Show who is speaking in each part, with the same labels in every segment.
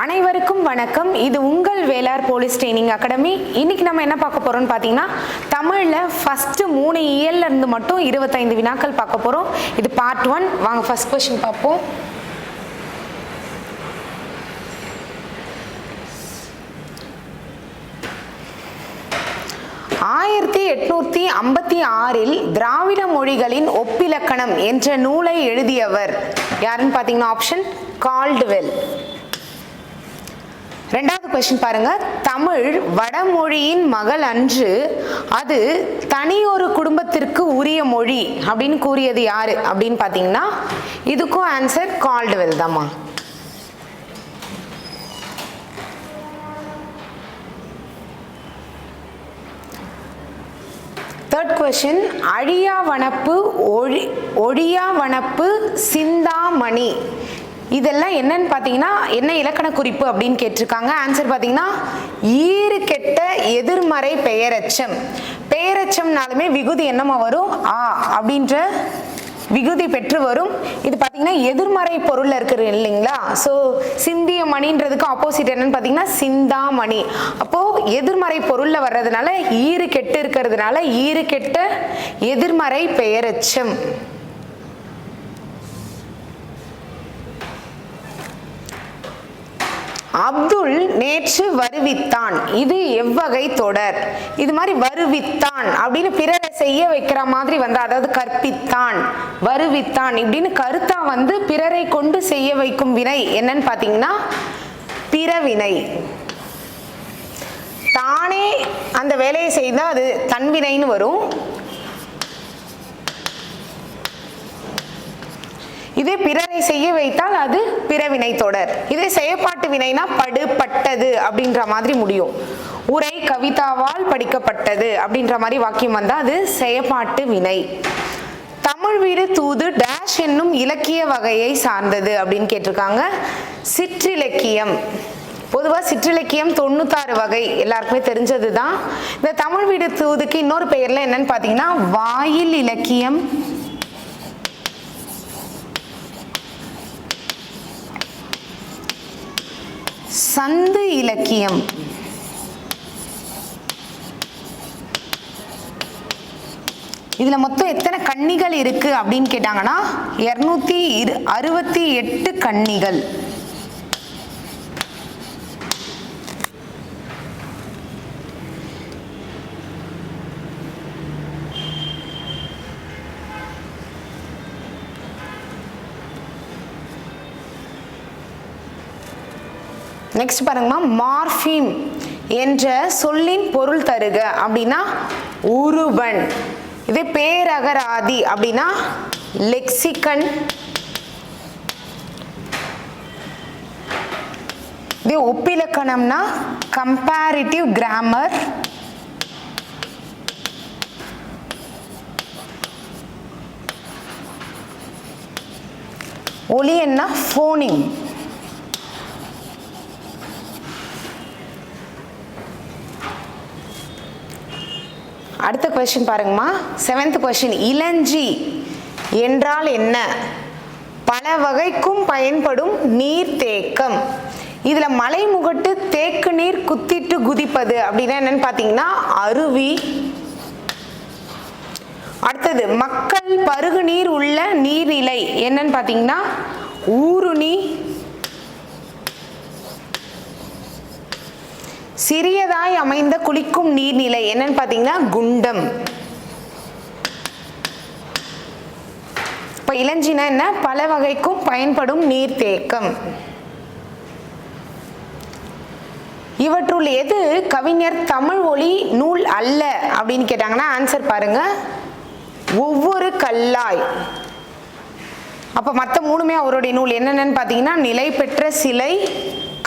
Speaker 1: அனைவருக்கும் வணக்கம். இது உங்கள் வேளார் போலீஸ் ட்ரைனிங் அகாடமி. இன்னைக்கு நம்ம என்ன பார்க்க போறோம்னு பார்த்தீங்கன்னா தமிழில் ஃபர்ஸ்ட் மூணு இயல்ல இருந்து மட்டும் இருபத்தைந்து வினாக்கள் பார்க்க போறோம். இது பார்ட் ஒன் வாங்க ஃபர்ஸ்ட் கொஸ்டின் பார்ப்போம். ஆயிரத்தி எட்நூத்தி ஐம்பத்தி ஆறில் திராவிட மொழிகளின் ஒப்பிலக்கணம் என்ற நூலை எழுதியவர் யாருன்னு பார்த்தீங்கன்னா ஆப்ஷன் கால்டுவெல் ரெண்டாவது கொஸ்டின் பாருங்க. தமிழ் வடமொழியின் மகள் அன்று அது தனி ஒரு குடும்பத்திற்கு உரிய மொழி அப்படின்னு கூறியது யாரு அப்படின்னு பார்த்தீங்கன்னா இதுக்கும் ஆன்சர் கால்டுவெல் தாம்மா. தேர்ட் கொஷின் அழியா வனப்பு ஒழி ஒழியா வனப்பு சிந்தாமணி. இதெல்லாம் என்னன்னு பார்த்தீங்கன்னா என்ன இலக்கண குறிப்பு அப்படின்னு கேட்டிருக்காங்க. ஆன்சர் பார்த்தீங்கன்னா ஈறு கெட்ட எதிர்மறை பெயரச்சம். பெயரச்சம்னாலுமே விகுதி என்னமா வரும்? ஆ அப்படின்ற விகுதி பெற்று வரும். இது பார்த்தீங்கன்னா எதிர்மறை பொருள் இருக்குது இல்லைங்களா? ஸோ சிந்திய மணின்றதுக்கு ஆப்போசிட் என்னன்னு பார்த்தீங்கன்னா சிந்தாமணி. அப்போ எதிர்மறை பொருள்ல வர்றதுனால ஈறு கெட்டு இருக்கிறதுனால ஈறு கெட்ட எதிர்மறை பெயரச்சம். அப்துல் நேற்று வருவித்தான். இது எவ்வகை தொடர்? இது மாதிரி வருவித்தான் அப்படின்னு பிறரை செய்ய வைக்கிற மாதிரி வந்து அதாவது கற்பித்தான் வருவித்தான் இப்படின்னு கருத்தா வந்து பிறரை கொண்டு செய்ய வைக்கும் வினை என்னன்னு பார்த்தீங்கன்னா பிறவினை. தானே அந்த வேலையை செய்தால் அது தன்வினைன்னு வரும். இதே பிறரை செய்ய வைத்தால் அது பிறவினை தொடர். இதே செயற்பாட்டு வினைனா படுபட்டது அப்படின்ற மாதிரி முடியும். உரை கவிதாவால் படிக்கப்பட்டது அப்படின்ற மாதிரி வாக்கியம் வந்தால் அது செயற்பாட்டு வினை. தமிழ் வீடு தூது டேஷ் என்னும் இலக்கிய வகையை சார்ந்தது அப்படின்னு கேட்டிருக்காங்க. சிற்றிலக்கியம். பொதுவாக சிற்றிலக்கியம் தொண்ணூத்தாறு வகை எல்லாருக்குமே தெரிஞ்சது தான் இந்த தமிழ் வீடு தூதுக்கு இன்னொரு பெயர்ல என்னன்னு பார்த்தீங்கன்னா வாயில் இலக்கியம். சந்து இலக்கியம். இதுல மொத்தம் எத்தனை கன்னிகள் இருக்கு அப்படின்னு கேட்டாங்கன்னா இருநூத்தி இரு அறுபத்தி எட்டு கன்னிகள். நெக்ஸ்ட் பாருங்கம்மா மார்ஃபிம் என்ற சொல்லின் பொருள் தருக. அப்படின்னா உருவன். இதே பேரகராதி. அப்படின்னா லெக்சிகன் இதே ஒப்பிலக்கணம்னா கம்பேரிட்டிவ் கிராமர் ஒலியன்னா ஃபோனிங் அடுத்த கொஸ்டின் பாருங்கம்மா. செவன்த் கொஸ்டின் இளஞ்சி என்றால் என்ன? பல வகைக்கும் பயன்படும் நீர்த்தேக்கம். மலை மலைமுகட்டு தேக்கு நீர் குத்திட்டு குதிப்பது அப்படின்னா என்னன்னு பார்த்தீங்கன்னா அருவி. அடுத்தது மக்கள் பருகு நீர் உள்ள நீர்நிலை என்னன்னு பார்த்தீங்கன்னா ஊருணி சிறியதாய் அமைந்த குளிக்கும் நீர்நிலை என்னன்னு பார்த்தீங்கன்னா குண்டம். இப்போ இளஞ்சினா என்ன? பல வகைக்கும் பயன்படும் நீர்த்தேக்கம். இவற்றுள் எது கவிஞர் தமிழ் ஒளி நூல் அல்ல அப்படின்னு கேட்டாங்கன்னா ஆன்சர் பாருங்க. ஒவ்வொரு கல்லாய். அப்போ மற்ற மூணுமே அவருடைய நூல் என்னென்னு பார்த்தீங்கன்னா நிலை பெற்ற சிலை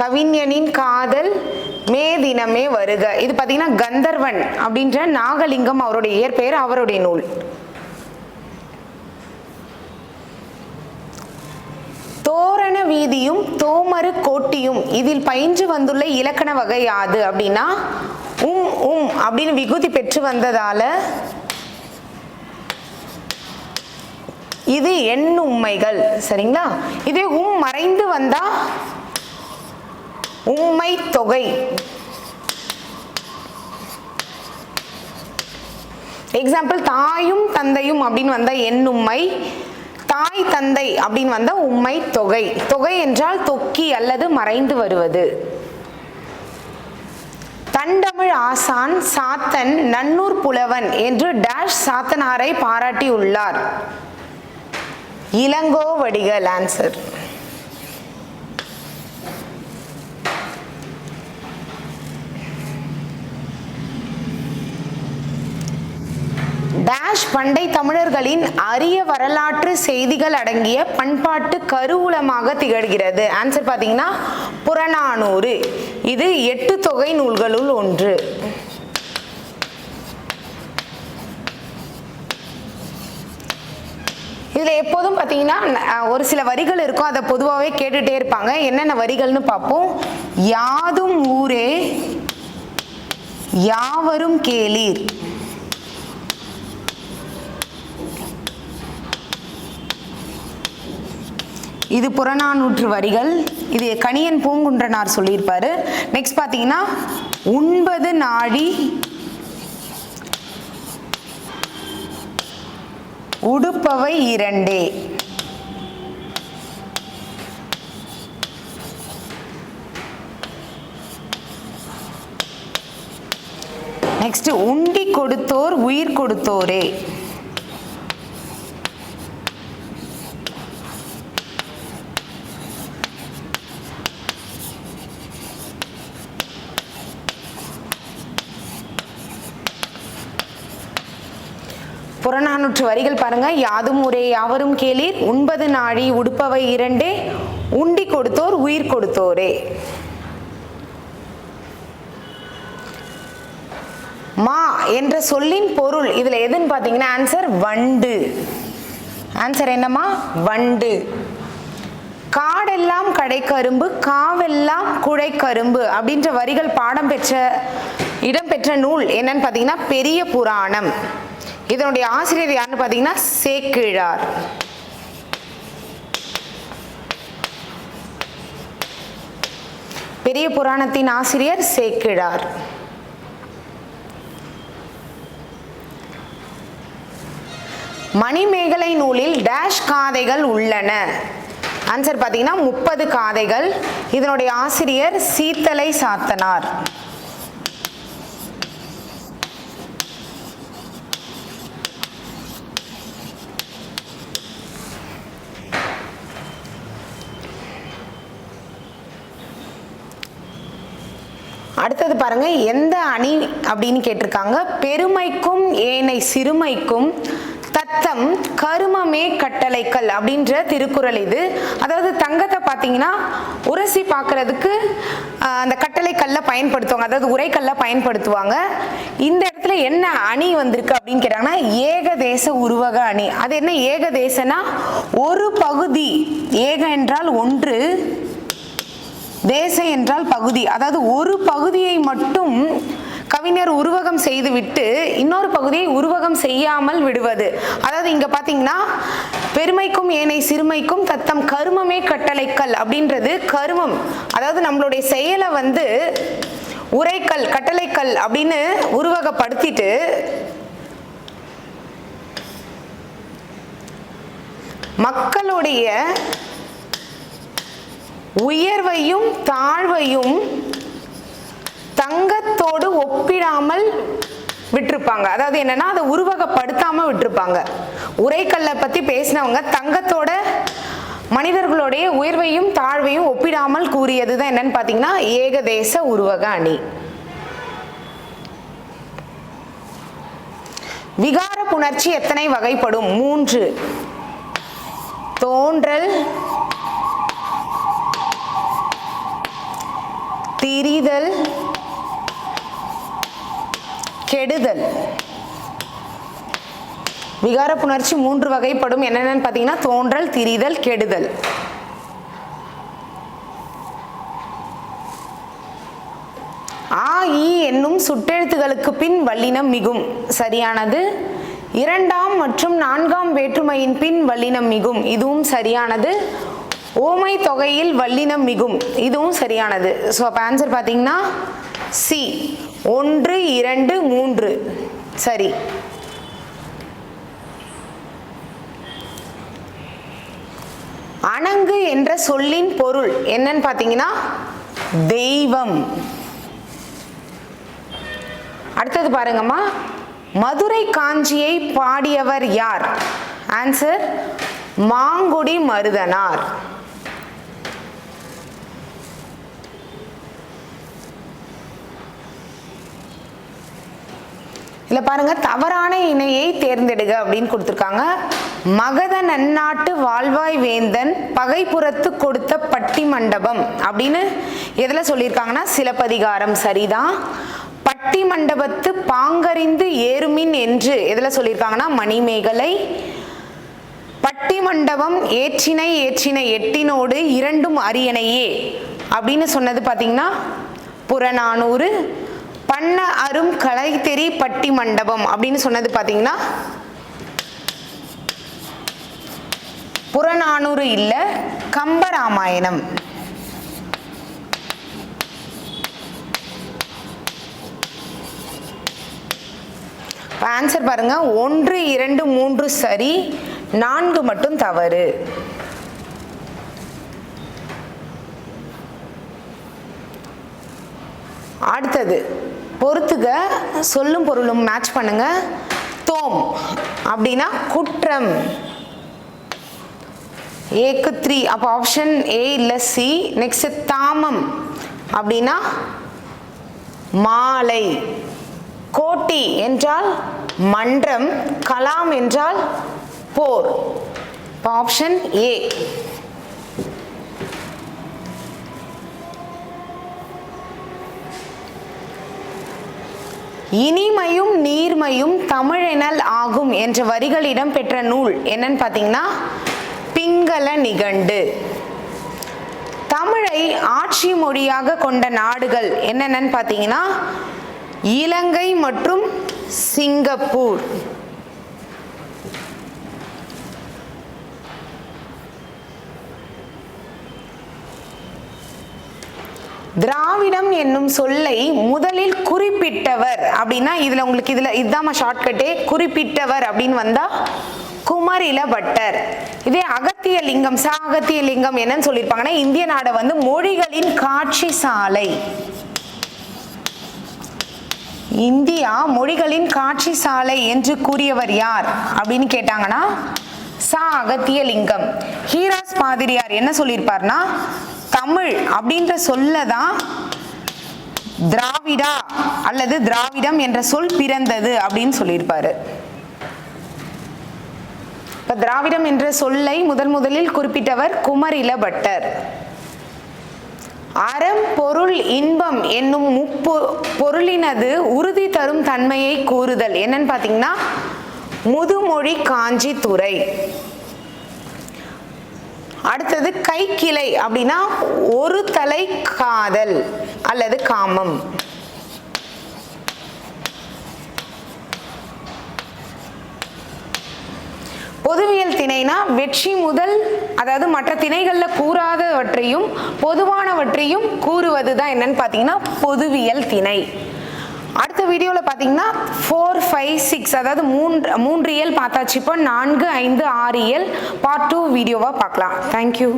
Speaker 1: கவிஞனின் காதல் மே தினமே வருக. இது பார்த்தீங்கன்னா கந்தர்வன் அப்படின்ற நாகலிங்கம் அவருடைய இயற்பெயர் அவருடைய நூல். தோரண வீதியும் தோமரு கோட்டியும் இதில் பயின்று வந்துள்ள இலக்கண வகை யாது அப்படின்னா உம் உம் அப்படின்னு விகுதி பெற்று வந்ததால இது எண்ணுண்மைகள் சரிங்களா? இதே உம் மறைந்து வந்தா உண்மை தொகை. எக்ஸாம்பிள் தாயும் தந்தையும் அப்படின்னு வந்த எண்ணும்மை தாய் தந்தை அப்படின்னு வந்த உண்மை தொகை. தொகை என்றால் தொக்கி அல்லது மறைந்து வருவது. தண்டமிழ் ஆசான் சாத்தன் நன்னூர் புலவன் என்று டேஷ் சாத்தனாரை பாராட்டியுள்ளார். இளங்கோவடிகள் ஆன்சர் டேஷ் பண்டை தமிழர்களின் அரிய வரலாற்று செய்திகள் அடங்கிய பண்பாட்டு கருவூலமாக திகழ்கிறது. ஆன்சர் பார்த்தீங்கன்னா புறநானூறு. இது எட்டு தொகை நூல்களுள் ஒன்று. இதில் எப்போதும் பார்த்தீங்கன்னா ஒரு சில வரிகள் இருக்கும் அதை பொதுவாகவே கேட்டுட்டே இருப்பாங்க. என்னென்ன வரிகள்னு பார்ப்போம். யாதும் ஊரே யாவரும் கேளீர். இது புறநானூற்று வரிகள். இது கணியன் பூங்குன்றனார் சொல்லியிருப்பாரு. நெக்ஸ்ட் பார்த்தீங்கன்னா உண்பது நாழி உடுப்பவை இரண்டே. நெக்ஸ்ட் உண்டி கொடுத்தோர் உயிர் கொடுத்தோரே. மூன்று வரிகள் பாருங்க. யாதும் ஊரே யாவரும் கேளீர். உண்பது நாழி உடுப்பவை இரண்டே உண்டி கொடுத்தோர் உயிர் கொடுத்தோரே. மா என்ற சொல்லின் பொருள். இதுல எதுன்னு பாத்தீங்கன்னா ஆன்சர் வண்டு. ஆன்சர் என்னம்மா? வண்டு. காடெல்லாம் கடைக்கரும்பு காவெல்லாம் குழைக்கரும்பு அப்படின்ற வரிகள் பாடம் பெற்ற இடம்பெற்ற நூல் என்னன்னு பார்த்தீங்கன்னா பெரிய புராணம். இதனுடைய ஆசிரியர் யாருன்னு பார்த்தீங்கன்னா சேக்கிழார். பெரிய புராணத்தின் ஆசிரியர் சேக்கிழார். மணிமேகலை நூலில் டேஷ் காதைகள் உள்ளன. ஆன்சர் பார்த்தீங்கன்னா முப்பது காதைகள். இதனுடைய ஆசிரியர் சீத்தலை சாத்தனார். அடுத்தது பாருங்க எந்த அணி அப்படின்னு கேட்டிருக்காங்க. பெருமைக்கும் ஏனை சிறுமைக்கும் தத்தம் கருமமே கட்டளைக்கல் அப்படின்ற திருக்குறள் இது. அதாவது தங்கத்தை பார்த்தீங்கன்னா உரசி பார்க்கறதுக்கு அந்த கட்டளைக்கல்ல பயன்படுத்துவாங்க. அதாவது உரைக்கல்ல பயன்படுத்துவாங்க. இந்த இடத்துல என்ன அணி வந்திருக்கு அப்படின்னு கேட்டாங்கன்னா ஏகதேச உருவக அணி. அது என்ன ஏகதேசனா ஒரு பகுதி ஏக என்றால் ஒன்று தேசம் என்றால் பகுதி. அதாவது ஒரு பகுதியை மட்டும் கவிஞர் உருவகம் செய்துவிட்டு இன்னொரு பகுதியை உருவகம் செய்யாமல் விடுவது. அதாவது இங்க பாத்தீங்கன்னா பெருமைக்கும் ஏனை சிறுமைக்கும் தத்தம் கருமமே கட்டளைக்கல் அப்படின்றது கருமம். அதாவது நம்மளுடைய செயலை வந்து உரைக்கல் கட்டளைக்கல் அப்படின்னு உருவகப்படுத்திட்டு மக்களுடைய உயர்வையும் தாழ்வையும் தங்கத்தோடு ஒப்பிடாமல் விட்டிருப்பாங்க. அதாவது என்னன்னா அதை உருவகப்படுத்தாம விட்டிருப்பாங்க. உரைக்கல்லை பத்தி பேசினவங்க தங்கத்தோட மனிதர்களுடைய உயர்வையும் தாழ்வையும் ஒப்பிடாமல் கூறியது தான் என்னன்னு பார்த்தீங்கன்னா ஏகதேச உருவக அணி. விகார புணர்ச்சி எத்தனை வகைப்படும்? மூன்று. தோன்றல் திரிதல் கெடுதல். விகார புணர்ச்சி மூன்று வகைப்படும். என்னென்னு பார்த்தீங்கன்னா தோன்றல் திரிதல் கெடுதல். ஆ இ என்னும் சுட்டெழுத்துகளுக்கு பின் வல்லினம் மிகும். சரியானது? இரண்டாம் மற்றும் நான்காம் வேற்றுமையின் பின் வல்லினம் மிகும். இதுவும் சரியானது? ஓமை தொகையில் வல்லினம் மிகும். இதுவும் சரியானது. ஸோ அப்போ ஆன்சர் பார்த்தீங்கன்னா சி ஒன்று இரண்டு மூன்று. சரி. அணங்கு என்ற சொல்லின் பொருள் என்னன்னு பார்த்தீங்கன்னா தெய்வம். அடுத்தது பாருங்கம்மா. மதுரை காஞ்சியை பாடியவர் யார்? ஆன்சர் மாங்குடி மருதனார். இதில் பாருங்கள் தவறான இணையை தேர்ந்தெடுக அப்படின்னு கொடுத்துருக்காங்க. மகத நன்னாட்டு வாழ்வாய் வேந்தன் பகைப்புறத்து கொடுத்த பட்டி மண்டபம் அப்படின்னு எதில் சொல்லியிருக்காங்கன்னா சிலப்பதிகாரம் சரிதான் பட்டி மண்டபத்து பாங்கறிந்து ஏறுமின் என்று எதில் சொல்லியிருக்காங்கன்னா மணிமேகலை. பட்டி மண்டபம் ஏற்றினை ஏற்றினை எட்டினோடு இரண்டும் அரியணையே அப்படின்னு சொன்னது பார்த்தீங்கன்னா புறநானூறு பண்ண அரும் கலைத்தெறி பட்டி மண்டபம் அப்படின்னு சொன்னது பார்த்தீங்கன்னா புறநானூறு இல்லை கம்பராமாயணம். ஆன்சர் பாருங்க. ஒன்று இரண்டு மூன்று சரி நான்கு மட்டும் தவறு. அடுத்தது. பொறுத்துக்க சொல்லும் பொருளும் மேட்ச் பண்ணுங்க. தோம் அப்படின்னா குற்றம். ஏக்கு த்ரீ அப்போ ஆப்ஷன் ஏ இல்லை சி நெக்ஸ்ட் தாமம் அப்படின்னா மாலை. கோட்டி என்றால் மன்றம் கலாம் என்றால் போர். ஆப்ஷன் ஏ இனிமையும் நீர்மையும் தமிழெனல் ஆகும் என்ற வரிகள் இடம்பெற்ற நூல் என்னன்னு பார்த்தீங்கன்னா பிங்கள நிகண்டு. தமிழை ஆட்சி மொழியாக கொண்ட நாடுகள் என்னென்னு பார்த்தீங்கன்னா இலங்கை மற்றும் சிங்கப்பூர். திராவிடம் என்னும் சொல்லை முதலில் குறிப்பிட்டவர் அப்படின்னா இதுல உங்களுக்கு இதுல இதுதான் ஷார்ட்கட்டே குறிப்பிட்டவர் அப்படின்னு வந்தா குமரில பட்டர். இதே அகத்திய லிங்கம் ச அகத்திய லிங்கம் என்னன்னு சொல்லியிருப்பாங்கன்னா இந்திய நாடை வந்து மொழிகளின் காட்சி சாலை. இந்தியா மொழிகளின் காட்சி சாலை என்று கூறியவர் யார் அப்படின்னு கேட்டாங்கன்னா சா அகத்திய லிங்கம். ஹீராஸ் பாதிரியார் என்ன சொல்லியிருப்பார்னா தமிழ் அப்படின்ற சொல்ல தான் திராவிடா அல்லது திராவிடம் என்ற சொல் பிறந்தது அப்படின்னு சொல்லியிருப்பாரு. இப்ப திராவிடம் என்ற சொல்லை முதன் முதலில் குறிப்பிட்டவர் குமரில பட்டர். அறம் பொருள் இன்பம் என்னும் முப்பொ பொருளினது உறுதி தரும் தன்மையை கூறுதல். என்னன்னு பார்த்தீங்கன்னா முதுமொழி காஞ்சி அடுத்தது அடுத்தது கைக்கிளை அப்படின்னா ஒரு தலை காதல் அல்லது காமம். பொதுவியல் திணைனா வெற்றி முதல் அதாவது மற்ற திணைகளில் கூறாதவற்றையும் பொதுவானவற்றையும் கூறுவது தான் என்னன்னு பார்த்தீங்கன்னா பொதுவியல் திணை. வீடியோவில் பார்த்தீங்கன்னா ஃபோர் ஃபைவ் சிக்ஸ் அதாவது மூன்று மூன்று இயல் பார்த்தாச்சு. இப்போ நான்கு ஐந்து ஆறு இயல் பார்ட் டூ வீடியோவாக பார்க்கலாம். தேங்க்யூ